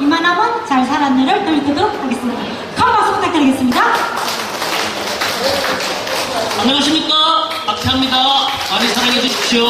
이만하면 잘 살았네를 들도록 하겠습니다. 큰 박수 부탁드리겠습니다. 안녕하십니까 박태합니다 많이 사랑해 주십시오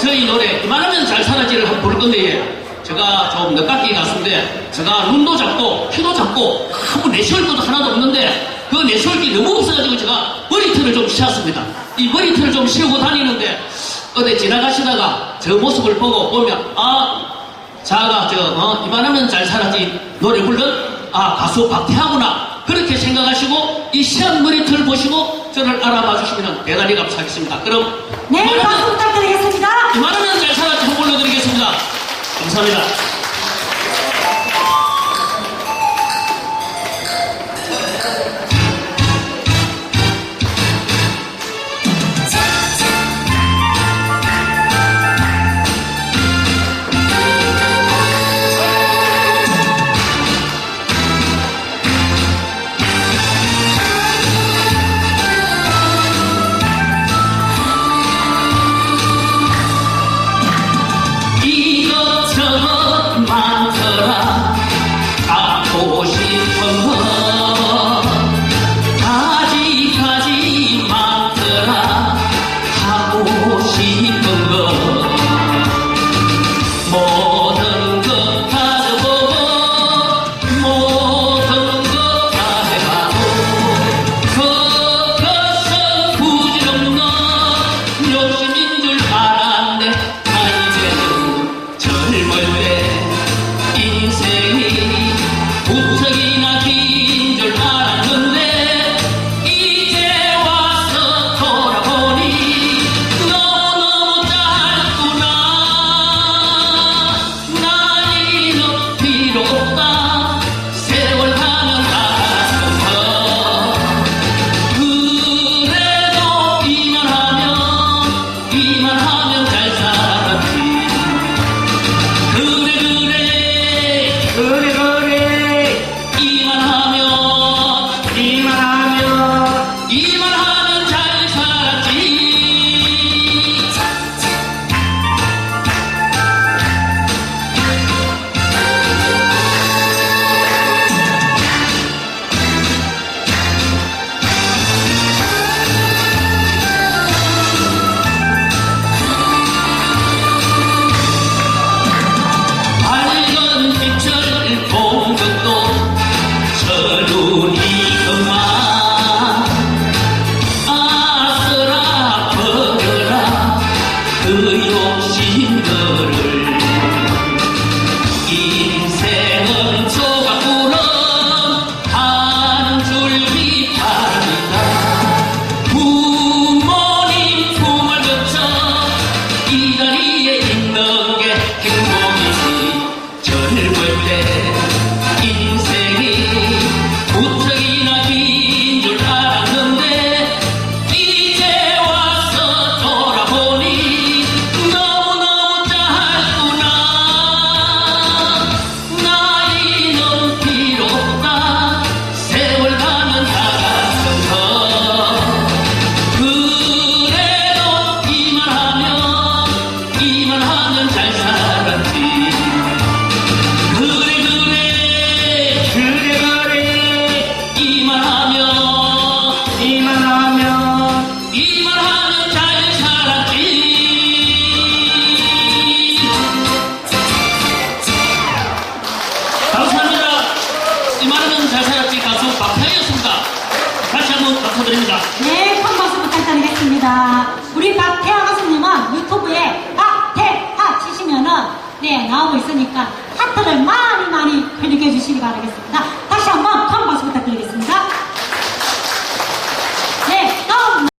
저희 노래, 이만하면 잘 살아지를 한번 부를 건데, 제가 좀 늦깎이 가수인데, 제가 눈도 작고, 키도 작고, 아무 내시올도 하나도 없는데, 그 내시올기 너무 없어가지고 제가 머리털을 좀 씌웠습니다. 이 머리털을 좀 씌우고 다니는데, 어디 지나가시다가 저 모습을 보고 보면, 아, 자가 저, 어, 이만하면 잘 살아지 노래 부른, 아, 가수 박태하구나. 그렇게 생각하시고, 이 시한 머리털 보시고, 저를 알아봐 주시면 대단히 감사하겠습니다. 그럼, 네, 박수 부탁드리겠습니다. 이만하면 잘 살아지 한번 불러드리겠습니다. 감사합니다. 起一。 네 나오고 있으니까 하트를 많이 많이 클릭해 주시기 바라겠습니다. 다시 한번